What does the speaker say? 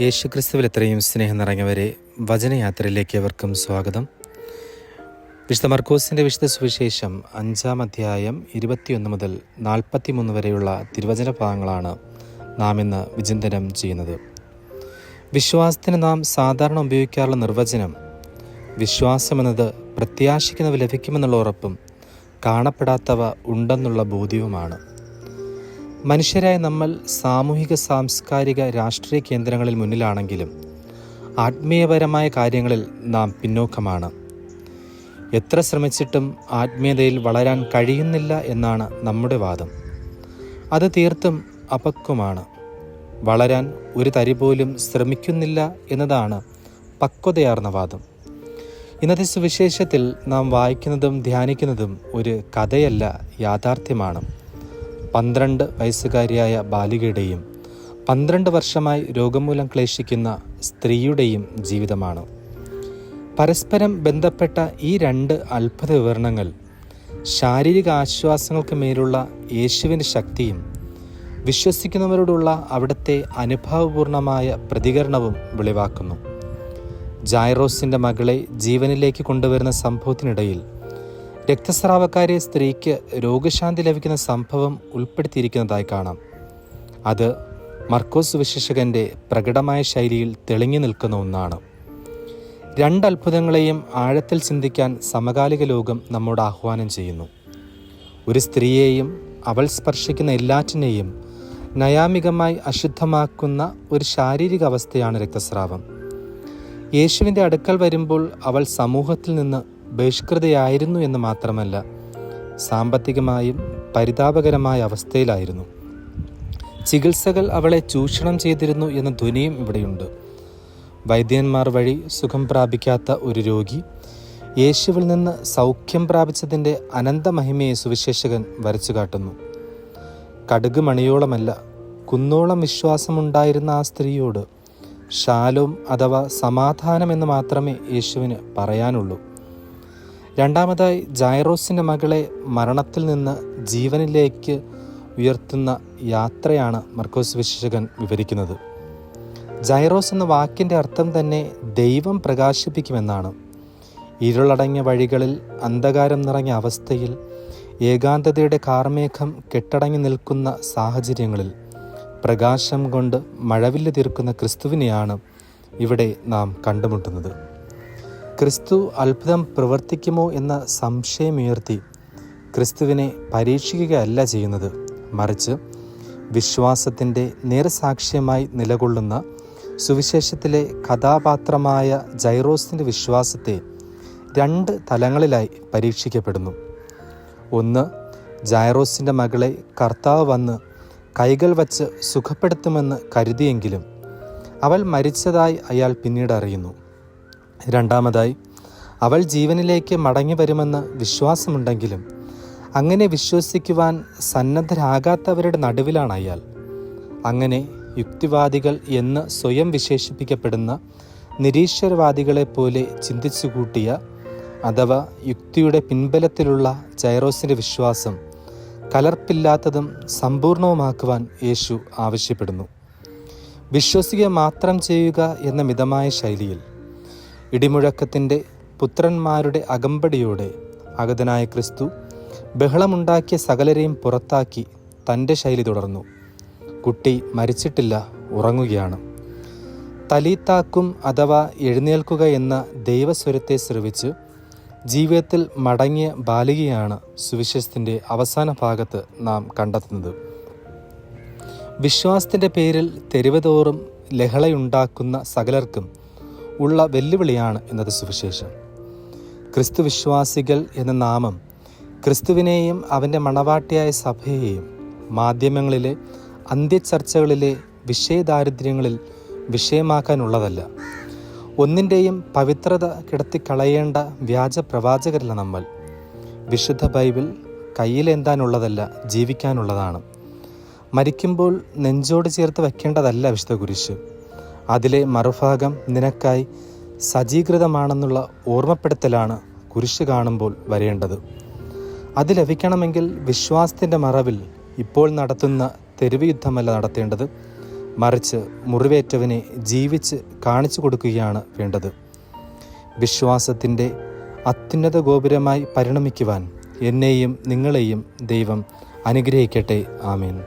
യേശുക്രിസ്തുവിൽ എത്രയും സ്നേഹം നിറഞ്ഞവരെ വചനയാത്രയിലേക്ക് അവർക്കും സ്വാഗതം. വിശുദ്ധ മർക്കോസിന്റെ വിശുദ്ധ സുവിശേഷം അഞ്ചാം അധ്യായം ഇരുപത്തിയൊന്ന് മുതൽ നാൽപ്പത്തിമൂന്ന് വരെയുള്ള തിരുവചന ഭാഗങ്ങളാണ് നാം ഇന്ന് വിചിന്തനം ചെയ്യുന്നത്. വിശ്വാസത്തിന് നാം സാധാരണ ഉപയോഗിക്കാറുള്ള നിർവചനം വിശ്വാസമെന്നത് പ്രത്യാശിക്കുന്നവ ലഭിക്കുമെന്നുള്ള ഉറപ്പും കാണപ്പെടാത്തവ ഉണ്ടെന്നുള്ള ബോധ്യവുമാണ്. മനുഷ്യരായ നമ്മൾ സാമൂഹിക സാംസ്കാരിക രാഷ്ട്രീയ കേന്ദ്രങ്ങളിൽ മുന്നിലാണെങ്കിലും ആത്മീയപരമായ കാര്യങ്ങളിൽ നാം പിന്നോക്കമാണ്. എത്ര ശ്രമിച്ചിട്ടും ആത്മീയതയിൽ വളരാൻ കഴിയുന്നില്ല എന്നാണ് നമ്മുടെ വാദം. അത് തീർത്തും അപക്വമാണ്. വളരാൻ ഒരു തരി പോലും ശ്രമിക്കുന്നില്ല എന്നതാണ് പക്വതയാർന്ന വാദം. ഇന്നത്തെ സുവിശേഷത്തിൽ നാം വായിക്കുന്നതും ധ്യാനിക്കുന്നതും ഒരു കഥയല്ല യാഥാർത്ഥ്യമാണ്. പന്ത്രണ്ട് വയസ്സുകാരിയായ ബാലികയുടെയും പന്ത്രണ്ട് വർഷമായി രോഗം ക്ലേശിക്കുന്ന സ്ത്രീയുടെയും ജീവിതമാണ്. പരസ്പരം ബന്ധപ്പെട്ട ഈ രണ്ട് അത്ഭുത വിവരണങ്ങൾ ശാരീരിക ആശ്വാസങ്ങൾക്ക് മേലുള്ള യേശുവിന്റെ ശക്തിയും വിശ്വസിക്കുന്നവരോടുള്ള അവിടുത്തെ അനുഭവപൂർണമായ പ്രതികരണവും വെളിവാക്കുന്നു. ജായറോസിന്റെ മകളെ ജീവനിലേക്ക് കൊണ്ടുവരുന്ന സംഭവത്തിനിടയിൽ രക്തസ്രാവക്കാരിയ സ്ത്രീക്ക് രോഗശാന്തി ലഭിക്കുന്ന സംഭവം ഉൾപ്പെടുത്തിയിരിക്കുന്നതായി കാണാം. അത് മർക്കോസ് വിശേഷകന്റെ പ്രകടമായ ശൈലിയിൽ തെളിഞ്ഞു നിൽക്കുന്ന ഒന്നാണ്. രണ്ട് അത്ഭുതങ്ങളെയും ആഴത്തിൽ ചിന്തിക്കാൻ സമകാലിക ലോകം നമ്മോട് ആഹ്വാനം ചെയ്യുന്നു. ഒരു സ്ത്രീയെയും അവൾ സ്പർശിക്കുന്ന എല്ലാറ്റിനെയും നയാമികമായി അശുദ്ധമാക്കുന്ന ഒരു ശാരീരിക അവസ്ഥയാണ് രക്തസ്രാവം. യേശുവിന്റെ അടുക്കൽ വരുമ്പോൾ അവൾ സമൂഹത്തിൽ നിന്ന് ബഹിഷ്കൃതയായിരുന്നു എന്ന് മാത്രമല്ല സാമ്പത്തികമായും പരിതാപകരമായ അവസ്ഥയിലായിരുന്നു. ചികിത്സകൾ അവളെ ചൂഷണം ചെയ്തിരുന്നു എന്ന ധ്വനിയും ഇവിടെയുണ്ട്. വൈദ്യന്മാർ വഴി സുഖം പ്രാപിക്കാത്ത ഒരു രോഗി യേശുവിൽ നിന്ന് സൗഖ്യം പ്രാപിച്ചതിന്റെ അനന്തമഹിമയെ സുവിശേഷകൻ വരച്ചു കാട്ടുന്നു. കടുക് മണിയോളമല്ല കുന്നോളം വിശ്വാസമുണ്ടായിരുന്ന ആ സ്ത്രീയോട് ശാലോം അഥവാ സമാധാനം എന്ന് മാത്രമേ യേശുവിന് പറയാനുള്ളൂ. രണ്ടാമതായി ജൈറോസിന്റെ മകളെ മരണത്തിൽ നിന്ന് ജീവനിലേക്ക് ഉയർത്തുന്ന യാത്രയാണ് മർക്കോസ് വിശേഷകൻ വിവരിക്കുന്നത്. ജൈറോസ് എന്ന വാക്കിന്റെ അർത്ഥം തന്നെ ദൈവം പ്രകാശിപ്പിക്കുമെന്നാണ്. ഇരുളടങ്ങിയ വഴികളിൽ അന്ധകാരം നിറഞ്ഞ അവസ്ഥയിൽ ഏകാന്തതയുടെ കാർമേഘം കെട്ടടങ്ങി നിൽക്കുന്ന സാഹചര്യങ്ങളിൽ പ്രകാശം കൊണ്ട് മഴവില്ല് തീർക്കുന്ന ക്രിസ്തുവിനെയാണ് ഇവിടെ നാം കണ്ടുമുട്ടുന്നത്. ക്രിസ്തു അത്ഭുതം പ്രവർത്തിക്കുമോ എന്ന സംശയമുയർത്തി ക്രിസ്തുവിനെ പരീക്ഷിക്കുകയല്ല ചെയ്യുന്നത്. മറിച്ച് വിശ്വാസത്തിന്റെ നേർസാക്ഷ്യമായി നിലകൊള്ളുന്ന സുവിശേഷത്തിലെ കഥാപാത്രമായ ജൈറോസിന്റെ വിശ്വാസത്തെ രണ്ട് തലങ്ങളിലായി പരീക്ഷിക്കപ്പെടുന്നു. ഒന്ന് ജൈറോസിന്റെ മകളെ കർത്താവ് വന്ന് കൈകൾ വച്ച് സുഖപ്പെടുത്തുമെന്ന് കരുതിയെങ്കിലും അവൾ മരിച്ചതായി അയാൾ പിന്നീട് അറിയുന്നു. രണ്ടാമതായി അവൾ ജീവനിലേക്ക് മടങ്ങി വരുമെന്ന് വിശ്വാസമുണ്ടെങ്കിലും അങ്ങനെ വിശ്വസിക്കുവാൻ സന്നദ്ധരാകാത്തവരുടെ നടുവിലാണ് അയാൾ. അങ്ങനെ യുക്തിവാദികൾ എന്ന് സ്വയം വിശേഷിപ്പിക്കപ്പെടുന്ന നിരീശ്വരവാദികളെപ്പോലെ ചിന്തിച്ചു കൂട്ടിയ അഥവാ യുക്തിയുടെ പിൻബലത്തിലുള്ള ജൈറോസിന്റെ വിശ്വാസം കലർപ്പില്ലാത്തതും സമ്പൂർണവുമാക്കുവാൻ യേശു ആവശ്യപ്പെടുന്നു. വിശ്വസിക്കുക മാത്രം ചെയ്യുക എന്ന മിതമായ ശൈലിയിൽ ഇടിമുഴക്കത്തിന്റെ പുത്രന്മാരുടെ അകമ്പടിയോടെ അഗതനായ ക്രിസ്തു ബഹളമുണ്ടാക്കിയ സകലരെയും പുറത്താക്കി തന്റെ ശൈലി തുടർന്നു. കുട്ടി മരിച്ചിട്ടില്ല ഉറങ്ങുകയാണ്. തലീത്താക്കും അഥവാ എഴുന്നേൽക്കുക എന്ന ദൈവസ്വരത്തെ ശ്രവിച്ച് ജീവിതത്തിൽ മടങ്ങിയ ബാലികയാണ് സുവിശേഷത്തിന്റെ അവസാന ഭാഗത്ത് നാം കണ്ടെത്തുന്നത്. വിശ്വാസത്തിന്റെ പേരിൽ തെരുവതോറും ലഹളയുണ്ടാക്കുന്ന സകലർക്കും ഉള്ള വെല്ലുവിളിയാണ് എന്നത് സുവിശേഷം. ക്രിസ്തു വിശ്വാസികൾ എന്ന നാമം ക്രിസ്തുവിനെയും അവന്റെ മണവാട്ടിയായ സഭയെയും മാധ്യമങ്ങളിലെ അന്ത്യചർച്ചകളിലെ വിഷയദാരിദ്ര്യങ്ങളിൽ വിഷയമാക്കാനുള്ളതല്ല. ഒന്നിന്റെയും പവിത്രത കിടത്തിക്കളയേണ്ട വ്യാജ പ്രവാചകരല്ല നമ്മൾ വിശുദ്ധ ബൈബിൾ കയ്യിലെന്താനുള്ളതല്ല ജീവിക്കാനുള്ളതാണ്. മരിക്കുമ്പോൾ നെഞ്ചോട് ചേർത്ത് വയ്ക്കേണ്ടതല്ല വിശുദ്ധ കുരിശ്. അതിലെ മറുഭാഗം നിനക്കായി സജ്ജീകൃതമാണെന്നുള്ള ഓർമ്മപ്പെടുത്തലാണ് കുരിശ് കാണുമ്പോൾ വരേണ്ടത്. അത് ലഭിക്കണമെങ്കിൽ വിശ്വാസത്തിന്റെ മറവിൽ ഇപ്പോൾ നടത്തുന്ന തെരുവ് യുദ്ധമല്ല നടത്തേണ്ടത്. മറിച്ച് മുറിവേറ്റവനെ ജീവിച്ച് കാണിച്ചു കൊടുക്കുകയാണ് വേണ്ടത്. വിശ്വാസത്തിന്റെ അത്യുന്നത ഗോപുരമായി പരിണമിക്കുവാൻ എന്നെയും നിങ്ങളെയും ദൈവം അനുഗ്രഹിക്കട്ടെ. ആമേൻ.